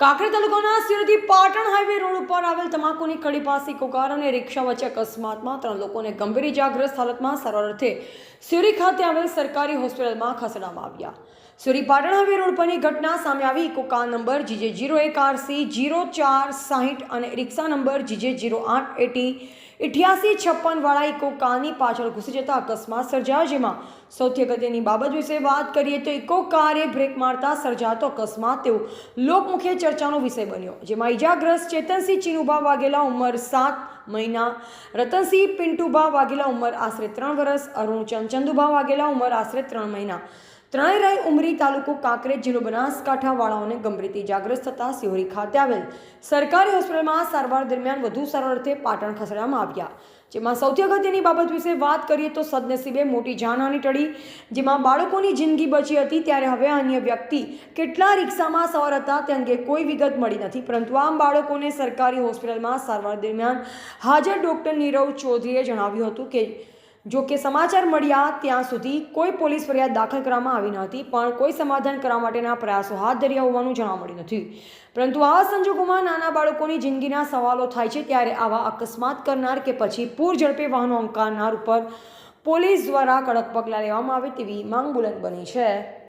કાંકરેજ તાલુકાના સિરોથી Patan highway road ઉપર આવેલ તમાકુની કડી પાસે કોકાર અને રિક્ષા વચ્ચે અકસ્માતમાં ત્રણ લોકોને ગંભીર ઇજાગ્રસ્ત હાલતમાં સારવાર અર્થે સિયોરી ખાતે આવેલ સરકારી હોસ્પિટલમાં ખસેડવામાં આવ્યા. સિયોરી પાટણ હાઈવે રોડ પરની ઘટના સામે આવી. Eco car number GJ zero એક આરસી જીરો ચાર સાહીઠ અને રિક્ષા નંબર જીજે જીરો આઠ એટી ઇઠ્યાસી છપ્પનવાળા ઇકો કારની પાછળ ઘૂસી જતા અકસ્માત સર્જાયો, જેમાં સૌથી અગત્યની બાબત વિશે વાત કરીએ તો ઇકો કારે બ્રેક મારતા સર્જાતો અકસ્માત તેઓ લોકમુખે ચર્ચાનો વિષય બન્યો, જેમાં ઇજાગ્રસ્ત ચેતનસિંહ ચીનુભા વાઘેલા ઉંમર સાત મહિના, રતનસિંહ પિન્ટુભા વાઘેલા ઉંમર આશરે ત્રણ વર્ષ અરુણ ચંદુભા વાઘેલા ઉંમર આશરે ત્રણ મહિના ત્રણેય રાય ઉમરી તાલુકો કાંકરેજ જિલ્લો બનાસકાંઠા વાળાઓને ગંભીર ઇજાગ્રસ્ત થતા સિહોરી ખાતે આવેલ સરકારી હોસ્પિટલમાં સારવાર દરમિયાન વધુ સારવાર અર્થે પાટણ ખસેડવામાં આવ્યા. જેમાં સૌથી અગત્યની બાબત વિશે વાત કરીએ તો સદનસીબે મોટી જાનહાની ટળી, જેમાં બાળકોની જિંદગી બચી હતી ત્યારે હવે અન્ય વ્યક્તિ કેટલા રિક્ષામાં સવાર હતા તે અંગે કોઈ વિગત મળી નથી. પરંતુ આમ બાળકોને સરકારી હોસ્પિટલમાં સારવાર દરમિયાન હાજર ડૉક્ટર નીરવ ચૌધરીએ જણાવ્યું હતું કે જો કે સમાચાર મળ્યા ત્યાં સુધી કોઈ પોલીસ ફરિયાદ દાખલ કરવામાં આવી ન હતી, પણ કોઈ સમાધાન કરવા માટેના પ્રયાસો હાથ ધર્યા હોવાનું જાણવા મળ્યું નથી. પરંતુ આવા સંજોગોમાં નાના બાળકોની જિંદગીના સવાલો થાય છે ત્યારે આવા અકસ્માત કરનાર કે પછી પૂર ઝડપે વાહનો અંકારનાર ઉપર પોલીસ દ્વારા કડક પગલાં લેવામાં આવે તેવી માંગ બુલંદ બની છે.